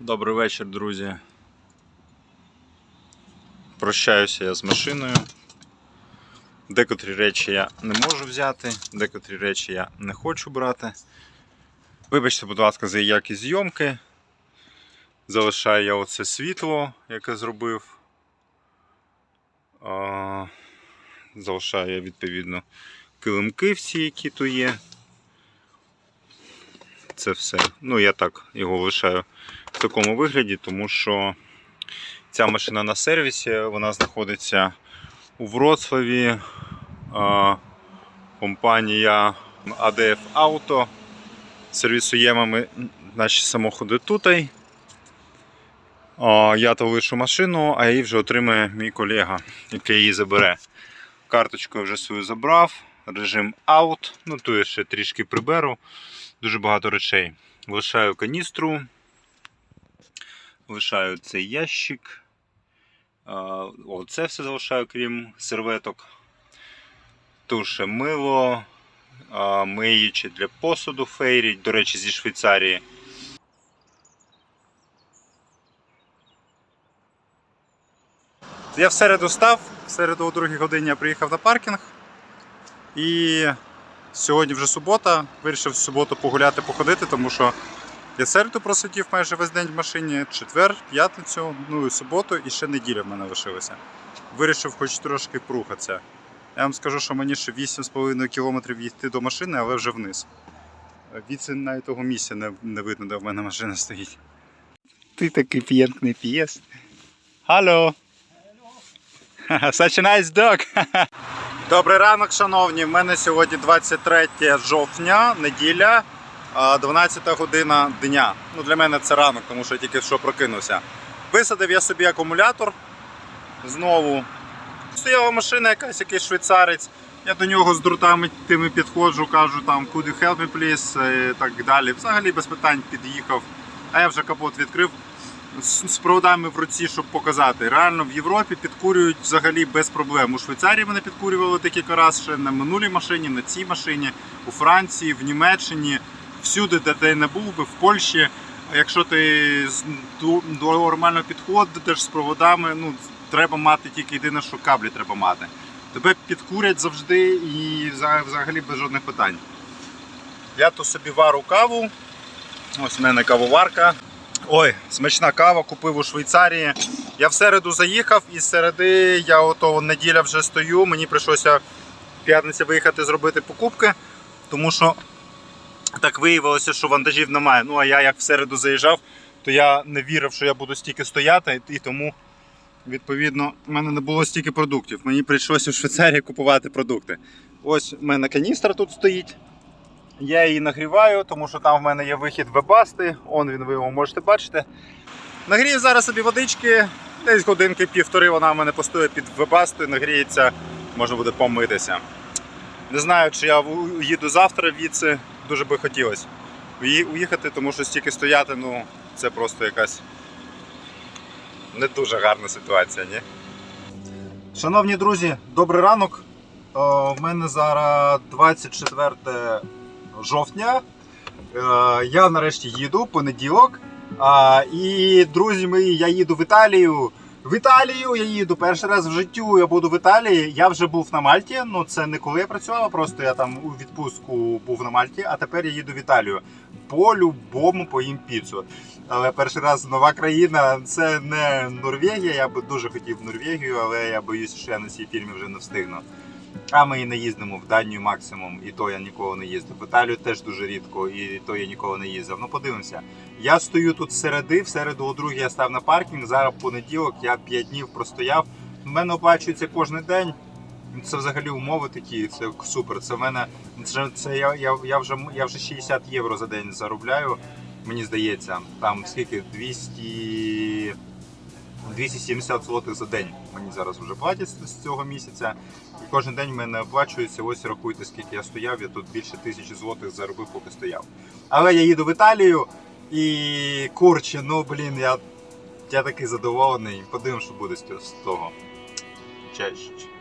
Добрий вечір, друзі. Прощаюся я з машиною. Декотрі речі я не можу взяти, декотрі речі я не хочу брати. Вибачте, будь ласка, за якість зйомки. Залишаю я оце світло, яке зробив. Залишаю я відповідно килимки всі, які тут є. Це все. Ну, я так його лишаю в такому вигляді, тому що ця машина на сервісі, вона знаходиться у Вроцлаві. Компанія ADF Auto. Сервісуємо ми наші самоходи тут. Я то лишу машину, а її вже отримає мій колега, який її забере. Карточку я вже свою забрав, режим Out. Ну, тут я ще трішки приберу. Дуже багато речей. Лишаю каністру, лишаю цей ящик. А, О, це все залишаю, крім серветок. Туше мило, а, миючі для посуду фейрі, до речі, зі Швейцарії. Я в середу став, в середу о 2 годині я приїхав на паркінг. І сьогодні вже субота. Вирішив в суботу погуляти, походити, тому що я середу просидів майже весь день в машині, четвер, п'ятницю, ну і суботу, і ще неділя в мене лишилася. Вирішив хоч трошки прухатися. Я вам скажу, що мені ще 8,5 кілометрів йти до машини, але вже вниз. Віце навіть того місця не, не видно, де в мене машина стоїть. Ти такий п'єнтний п'єс. Hello! Such a nice dog! Добрий ранок, шановні. В мене сьогодні 23 жовтня, неділя, 12 година дня. Ну, для мене це ранок, тому що я тільки що прокинувся. Висадив я собі акумулятор знову. Стояла машина якась, якийсь швейцарець. Я до нього з друтами тими підходжу, кажу там could you help me please і так далі. Взагалі без питань під'їхав. А я вже капот відкрив з проводами в руці, щоб показати. Реально в Європі підкурюють взагалі без проблем. У Швейцарії мене підкурювали декілька разів ще на минулій машині, на цій машині, у Франції, в Німеччині, всюди, де ти не був би, в Польщі. Якщо ти нормально підходиш з проводами, ну треба мати тільки єдине, що каблі треба мати. Тебе підкурять завжди і взагалі без жодних питань. Я то собі вару каву. Ось в мене кавоварка. Ой, смачна кава купив у Швейцарії. Я в середу заїхав і з середи я ото неділя вже стою. Мені прийшлося в п'ятницю виїхати зробити покупки, тому що так виявилося, що вантажів немає. Ну а я як в середу заїжджав, то я не вірив, що я буду стільки стояти, і тому, відповідно, в мене не було стільки продуктів. Мені прийшлося в Швейцарії купувати продукти. Ось в мене каністра тут стоїть. Я її нагріваю, тому що там в мене є вихід вебасти. Он він ви його можете бачити. Нагрію зараз собі водички, десь годинки півтори вона в мене постоїть під вебасти, нагріється, можна буде помитися. Не знаю, чи я у- уїду завтра відси, дуже би хотілося уїхати, тому що стільки стояти, ну це просто якась не дуже гарна ситуація, ні? Шановні друзі, добрий ранок. В мене зараз 24 жовтня. Е, Я нарешті їду понеділок. І друзі мої, я їду в Італію. В Італію я їду перший раз в життю. Я буду в Італії. Я вже був на Мальті. Ну це не коли я працював, а просто я там у відпустку був на Мальті, а тепер я їду в Італію. По-любому поїм піцу. Але перший раз нова країна це не Норвегія. Я би дуже хотів в Норвегію, але я боюся, що я на цій фільмі вже не встигну. А ми і не їздимо в Данію максимум, і то я ніколи не їздив. В Італію теж дуже рідко, і то я ніколи не їздив. Ну подивимося. Я стою тут середи, в середу о другій я став на паркінг. Зараз понеділок, я 5 днів простояв. У мене оплачується кожен день. Це взагалі умови такі, це супер. Це в мене це, це я, я, я, вже, я вже 60 євро за день заробляю. Мені здається, там скільки 200. 270 злотих за день мені зараз вже платять з цього місяця. І кожен день в мене оплачується. Ось рахуйте, скільки я стояв. Я тут більше тисячі злотих заробив, поки стояв. Але я їду в Італію і курче, ну блін, я, я такий задоволений. Подивимось, що буде з того. Чаще.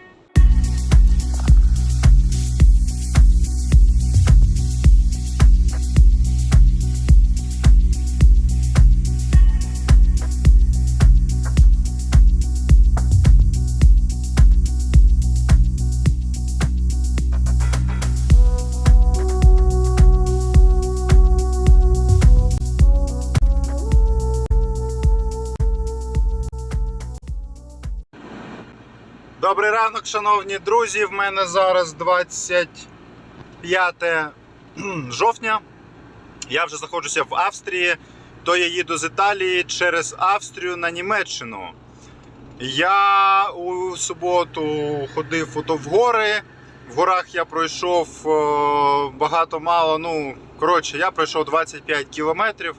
Добрий ранок, шановні друзі. В мене зараз 25 жовтня. Я вже знаходжуся в Австрії, то я їду з Італії через Австрію на Німеччину. Я у суботу ходив в гори. В горах я пройшов е, багато мало. Ну, коротше, я пройшов 25 кілометрів.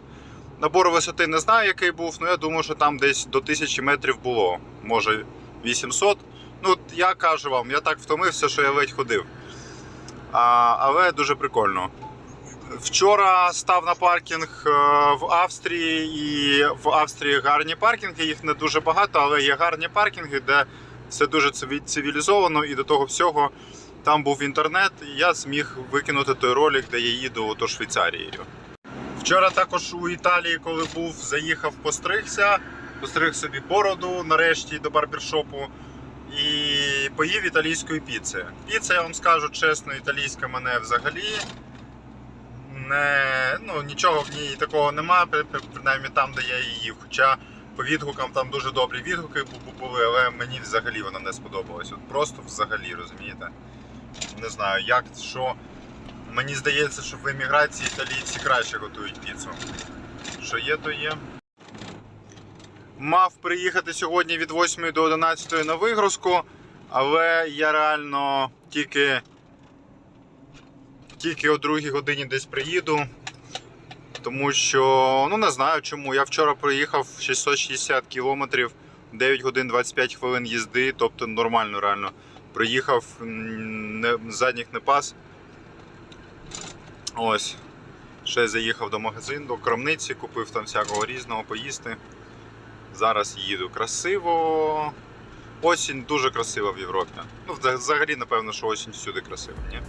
Набор висоти не знаю, який був, але я думаю, що там десь до 1000 метрів було. Може 800. Ну, я кажу вам, я так втомився, що я ледь ходив. А, але дуже прикольно. Вчора став на паркінг е, в Австрії, і в Австрії гарні паркінги, їх не дуже багато, але є гарні паркінги, де все дуже цивілізовано, і до того всього там був інтернет, і я зміг викинути той ролик, де я їду ото Швейцарією. Вчора також у Італії, коли був, заїхав, постригся, постриг собі бороду нарешті до барбершопу і поїв італійської піци. Піца, я вам скажу чесно, італійська мене взагалі не, ну, нічого в ній такого нема, при- при- принаймні там, де я її. Хоча по відгукам там дуже добрі відгуки бу- бу- були, але мені взагалі вона не сподобалась. От просто взагалі, розумієте? Не знаю, як, що. Мені здається, що в еміграції італійці краще готують піцу. Що є, то є. Мав приїхати сьогодні від 8 до 11 на вигрузку, але я реально тільки, тільки о 2 годині десь приїду. Тому що, ну не знаю чому. Я вчора проїхав 660 кілометрів, 9 годин 25 хвилин їзди, тобто нормально реально. Приїхав, не, задніх не пас. Ось. Ще заїхав до магазину, до крамниці, купив там всякого різного поїсти. Зараз їду красиво. Осінь дуже красива в Європі. Ну, взагалі, напевно, що осінь всюди красива, ні?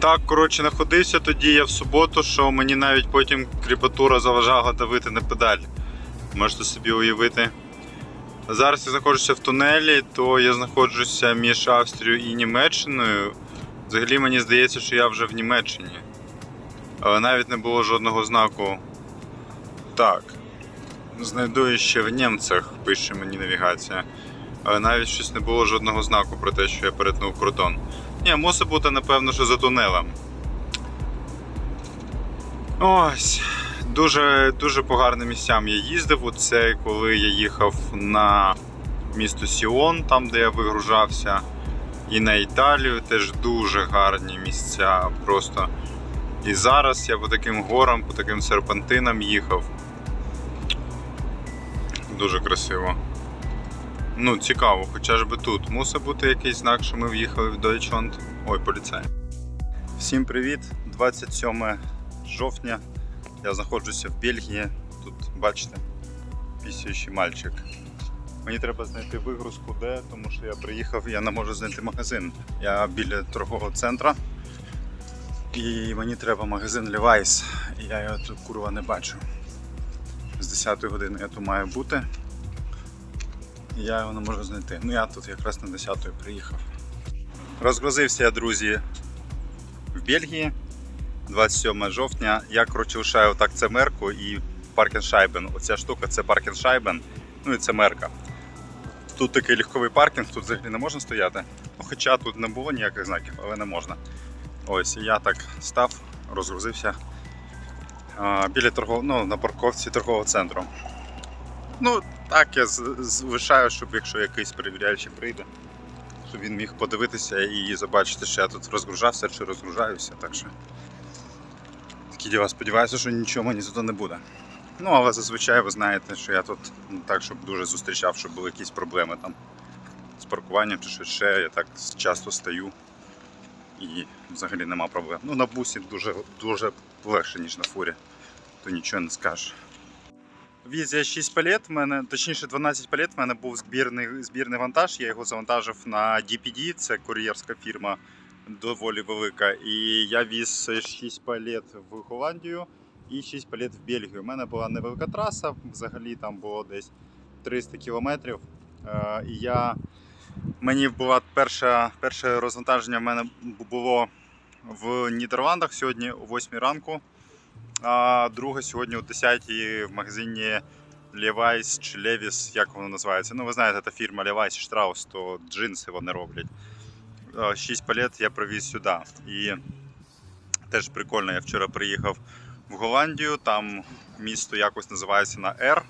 Так, коротше, находився тоді я в суботу, що мені навіть потім кріпатура заважала давити на педаль. Можете собі уявити. Зараз я знаходжуся в тунелі, то я знаходжуся між Австрією і Німеччиною. Взагалі мені здається, що я вже в Німеччині. Але навіть не було жодного знаку. Так. Знайду ще в німцях, пише мені навігація. Але навіть щось не було жодного знаку про те, що я перетнув кордон. Ні, мусить бути, напевно, що за тунелем. Ось. Дуже, дуже по гарним місцям я їздив. Оце коли я їхав на місто Сіон, там де я вигружався. І на Італію теж дуже гарні місця. Просто. І зараз я по таким горам, по таким серпантинам їхав. Дуже красиво. Ну, цікаво, хоча ж би тут. Мусить бути якийсь знак, що ми в'їхали в Дойчонд. Ой, поліцай. Всім привіт! 27 жовтня. Я знаходжуся в Бельгії. Тут, бачите, пісяючий мальчик. Мені треба знайти вигрузку де, тому що я приїхав, я не можу знайти магазин. Я біля торгового центру. І мені треба магазин Levi's. Я його тут курва не бачу. З 10 години я тут маю бути. Я його не можу знайти. Ну я тут якраз на 10 приїхав. Розгрузився я, друзі, в Бельгії 27 жовтня. Я коротше лишаю так це мерку і паркіншайбен. Оця штука це паркіншайбен, ну і це мерка. Тут такий легковий паркінг, тут взагалі не можна стояти. Ну, хоча тут не було ніяких знаків, але не можна. Ось, я так став, розгрузився біля торгов... ну, на парковці торгового центру. Ну, так я залишаю, щоб якщо якийсь перевіряючий прийде, щоб він міг подивитися і забачити, що я тут розгружався чи розгружаюся. Так що такі діла. Сподіваюся, що нічого мені тут не буде. Ну, але зазвичай ви знаєте, що я тут не так, щоб дуже зустрічав, щоб були якісь проблеми там з паркуванням чи щось ще. Я так часто стою і взагалі нема проблем. Ну, на бусі дуже, дуже легше, ніж на фурі, то нічого не скажеш. Візія 6 палет, в мене, точніше 12 палет, в мене був збірний, збірний вантаж, я його завантажив на DPD, це кур'єрська фірма доволі велика. І я віз 6 палет в Голландію і 6 палет в Бельгію. У мене була невелика траса, взагалі там було десь 300 кілометрів. Е, І я, мені була перша, перше розвантаження в мене було в Нідерландах сьогодні о 8 ранку. А друге сьогодні о 10 в магазині Levi's чи Levi's, як воно називається. Ну, ви знаєте, та фірма Levi's і Strauss, то джинси вони роблять. Шість палет я привіз сюди. І теж прикольно, я вчора приїхав в Голландію, там місто якось називається на R.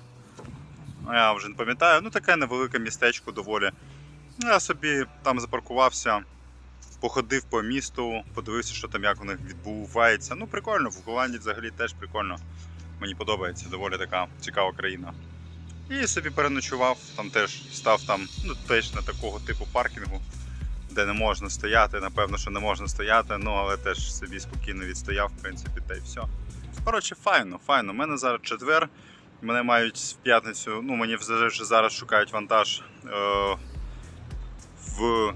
Я вже не пам'ятаю, ну таке невелике містечко доволі. Ну, Я собі там запаркувався, походив по місту, подивився, що там як у них відбувається. Ну, прикольно, в Голландії взагалі теж прикольно. Мені подобається, доволі така цікава країна. І собі переночував, там теж став там, ну теж на такого типу паркінгу, де не можна стояти. Напевно, що не можна стояти, ну але теж собі спокійно відстояв, в принципі, та й все. Коротше, файно, файно. У мене зараз четвер. Мене мають в п'ятницю, ну мені вже зараз шукають вантаж е, в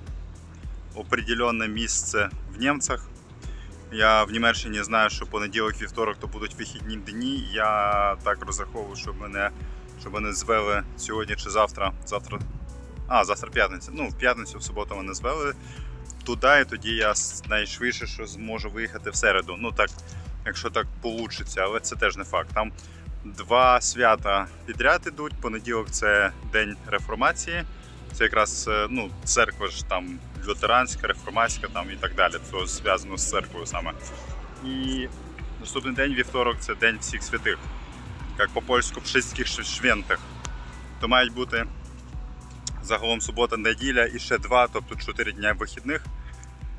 определенне місце в Німцях. Я в Німеччині знаю, що понеділок, вівторок то будуть вихідні дні. Я так розраховую, щоб мене, щоб мене звели сьогодні чи завтра. Завтра. А, завтра п'ятниця. Ну, в п'ятницю, в суботу мене звели туди, і тоді я найшвидше що зможу виїхати в середу. Ну так, якщо так вийде, але це теж не факт. Там два свята підряд ідуть. Понеділок це День реформації. Це якраз е, ну, церква ж там лютеранська, реформатська там і так далі. Це зв'язано з церквою саме. І наступний день, вівторок, це День всіх святих. Як по польську всіх швентах. То мають бути загалом субота, неділя і ще два, тобто чотири дні вихідних.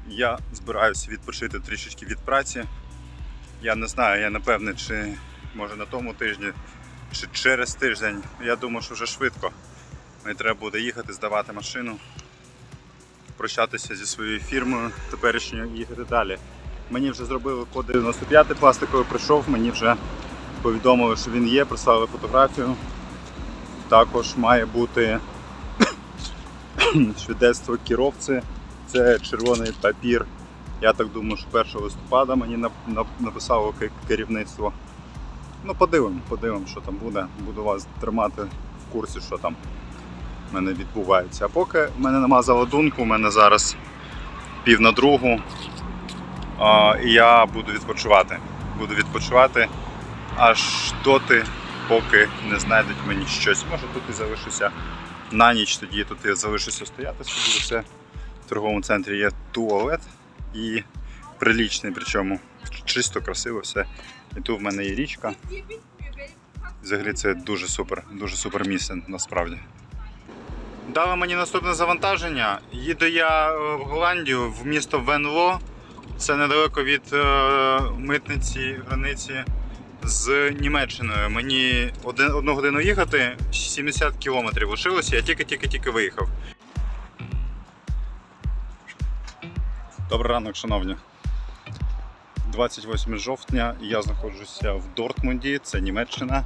Я збираюся відпочити трішечки від праці. Я не знаю, я не певний, чи може на тому тижні, чи через тиждень. Я думаю, що вже швидко. Мені треба буде їхати, здавати машину, прощатися зі своєю фірмою теперішньою і далі. Мені вже зробили код 95 пластиковий, прийшов, мені вже повідомили, що він є, прислали фотографію. Також має бути свідецтво керовці, це червоний папір. Я так думаю, що 1 листопада мені нап- нап- написало керівництво. Ну, подивимо, подивимо, що там буде. Буду вас тримати в курсі, що там в мене відбувається. А поки в мене нема заладунку, у мене зараз пів на другу. І я буду відпочивати. Буду відпочивати аж доти, поки не знайдуть мені щось. Може тут і залишуся на ніч, тоді тут я залишуся стояти, собі все. В торговому центрі є туалет і прилічний, причому чисто, красиво все. І тут в мене є річка. Взагалі це дуже супер, дуже супер місце насправді. Дали мені наступне завантаження. Їду я е, в Голландію в місто Венло. Це недалеко від е, митниці границі з Німеччиною. Мені один, одну годину їхати, 70 кілометрів лишилося, я тільки-тільки-тільки виїхав. Добрий ранок, шановні. 28 жовтня я знаходжуся в Дортмунді, це Німеччина.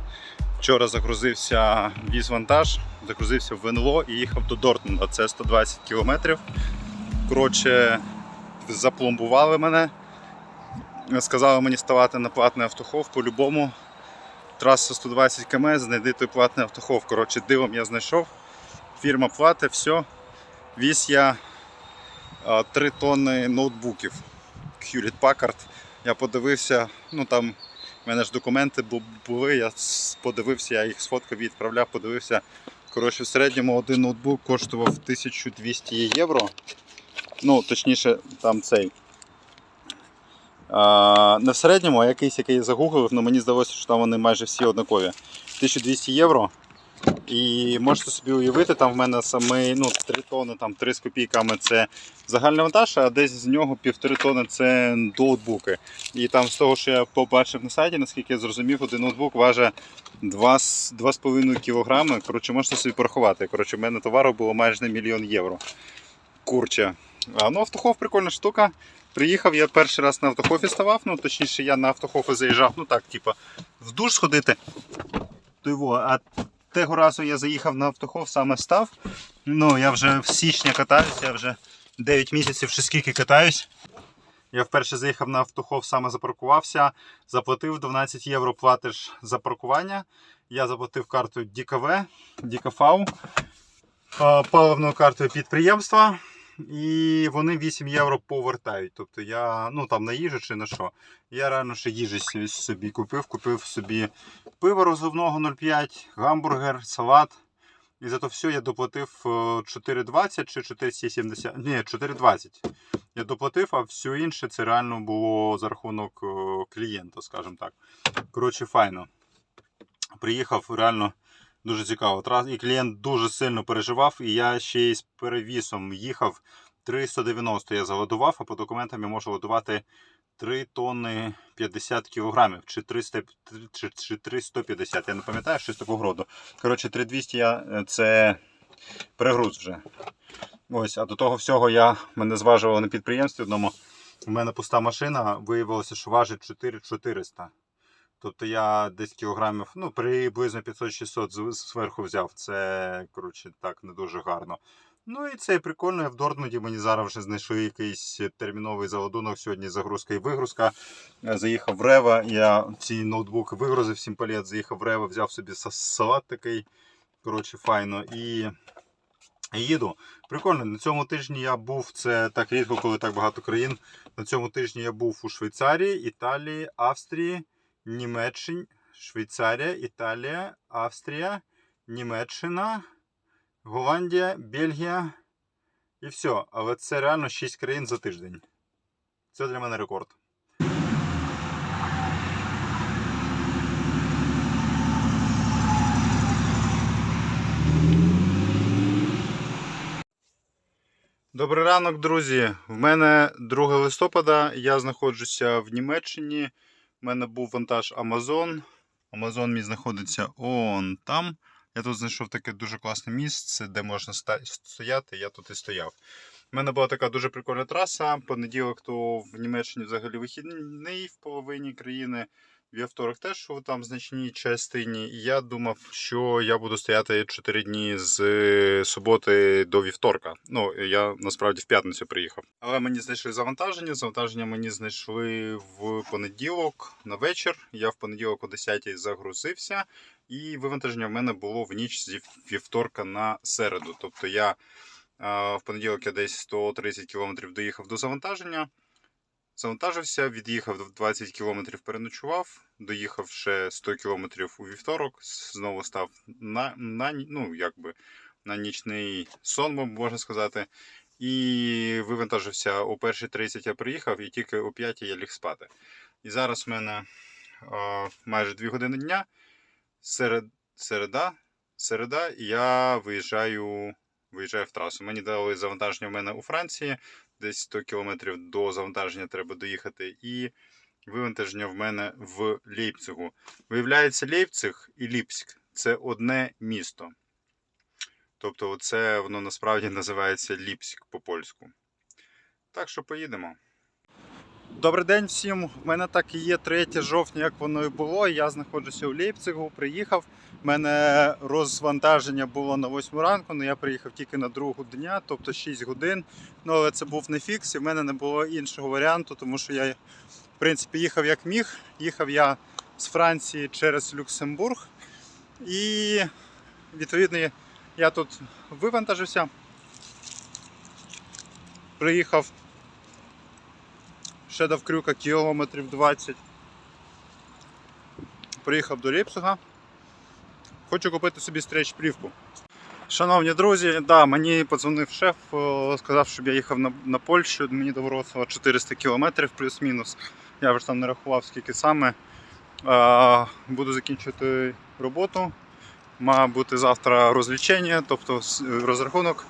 Вчора загрузився віз-вантаж, загрузився в НЛО і їхав до Дортмунда. Це 120 кілометрів. Коротше, запломбували мене. Сказали мені ставати на платний автохов по-любому. Траса 120 км, знайди той платний автохов. Коротше, дивом я знайшов. Фірма платить, все. Віз я 3 тонни ноутбуків. Hewlett Packard. Я подивився, ну там в мене ж документи були, я подивився, я їх сфоткав, відправляв, подивився. Коротше, в середньому один ноутбук коштував 1200 євро. Ну, точніше, там цей. А, не в середньому, а якийсь, який я загуглив, але мені здалося, що там вони майже всі однакові. 1200 євро. І можете собі уявити, там в мене саме ну, 3 тони, там 3 з копійками це загальний вантаж, а десь з нього півтори тони це ноутбуки. І там з того, що я побачив на сайті, наскільки я зрозумів, один ноутбук важить 2,5 кг. Коротше, можете собі порахувати. Коротше, в мене товару було майже на мільйон євро. Курче. А, ну, автохов прикольна штука. Приїхав, я перший раз на автохофі ставав, ну точніше я на автохофи заїжджав, ну так, типу, в душ сходити. То його, а того разу я заїхав на автохов, саме став. Ну, я вже в січні катаюсь, я вже 9 місяців чи скільки катаюсь. Я вперше заїхав на автохов, саме запаркувався, заплатив 12 євро платиш за паркування. Я заплатив карту ДКВ, ДКФАУ, паливною картою підприємства. І вони 8 євро повертають. Тобто я ну там на їжу чи на що. Я реально ще їжі собі- купив. Купив собі пиво розливного 0,5, гамбургер, салат. І за то все я доплатив е, 4,20 чи 4,70. Ні, 4,20. Я доплатив, а все інше це реально було за рахунок е, клієнта, скажімо так. Коротше, файно. Приїхав реально дуже цікаво. І клієнт дуже сильно переживав, і я ще й з перевісом їхав 390 я заладував, а по документам я можу ладувати 3 тонни 50 кілограмів чи 300, чи, чи 350, я не пам'ятаю, щось такого роду. Коротше, 3200 я, е, це перегруз вже. Ось, а до того всього я мене зважували на підприємстві одному. У мене пуста машина, виявилося, що важить 4400. Тобто я десь кілограмів, ну, приблизно 500-600 зверху взяв. Це, коротше, так не дуже гарно. Ну і це прикольно. Я в Дортмунді мені зараз вже знайшли якийсь терміновий заладунок. Сьогодні загрузка і вигрузка. Я заїхав в Рева, я ці ноутбуки вигрузив 7 палет, заїхав в Рева, взяв собі салат такий. Коротше, файно. І їду. Прикольно, на цьому тижні я був, це так рідко, коли так багато країн. На цьому тижні я був у Швейцарії, Італії, Австрії, Німеччині, Швейцарія, Італія, Австрія, Німеччина, Голландія, Бельгія і все. Але це реально 6 країн за тиждень. Це для мене рекорд. Добрий ранок, друзі. В мене 2 листопада. Я знаходжуся в Німеччині. У мене був вантаж Amazon. Amazon мій знаходиться он там. Я тут знайшов таке дуже класне місце, де можна стояти. Я тут і стояв. У мене була така дуже прикольна траса. Понеділок то в Німеччині взагалі вихідний в половині країни. Вівторок теж у там значній частині. І я думав, що я буду стояти 4 дні з е, суботи до вівторка. Ну, я насправді в п'ятницю приїхав. Але мені знайшли завантаження. Завантаження мені знайшли в понеділок на вечір. Я в понеділок о 10 загрузився. І вивантаження в мене було в ніч зі вівторка на середу. Тобто я в понеділок я десь 130 км доїхав до завантаження. Завантажився, від'їхав 20 км, переночував, доїхав ще 100 км у вівторок, знову став на, на, ну, якби, на нічний сон, можна сказати. І вивантажився о 1.30 я приїхав, і тільки о 5 я ліг спати. І зараз в мене е, майже 2 години дня. Серед, середа, середа, і я виїжджаю, виїжджаю в трасу. Мені дали завантаження в мене у Франції десь 100 кілометрів до завантаження треба доїхати. І Вивантаження в мене в Лейпцигу. Виявляється, Лейпциг і Ліпськ це одне місто. Тобто, це воно насправді називається Ліпськ по-польську. Так що поїдемо. Добрий день всім. У мене так і є 3 жовтня, як воно і було. Я знаходжуся у Лейпцигу, приїхав. У мене розвантаження було на 8 ранку, але я приїхав тільки на другу дня, тобто 6 годин. Ну, але це був не фікс, і в мене не було іншого варіанту, тому що я, в принципі, їхав як міг. Їхав я з Франції через Люксембург. І відповідно я тут вивантажився. Приїхав ще до Крюка кілометрів 20. Приїхав до Ліпсуга. Хочу купити собі стрейч плівку. Шановні друзі, да, мені подзвонив шеф, сказав, щоб я їхав на, на Польщу, мені до Вроцлава 400 кілометрів плюс-мінус. Я вже там не рахував, скільки саме. А, буду закінчувати роботу. Має бути завтра розлічення, тобто розрахунок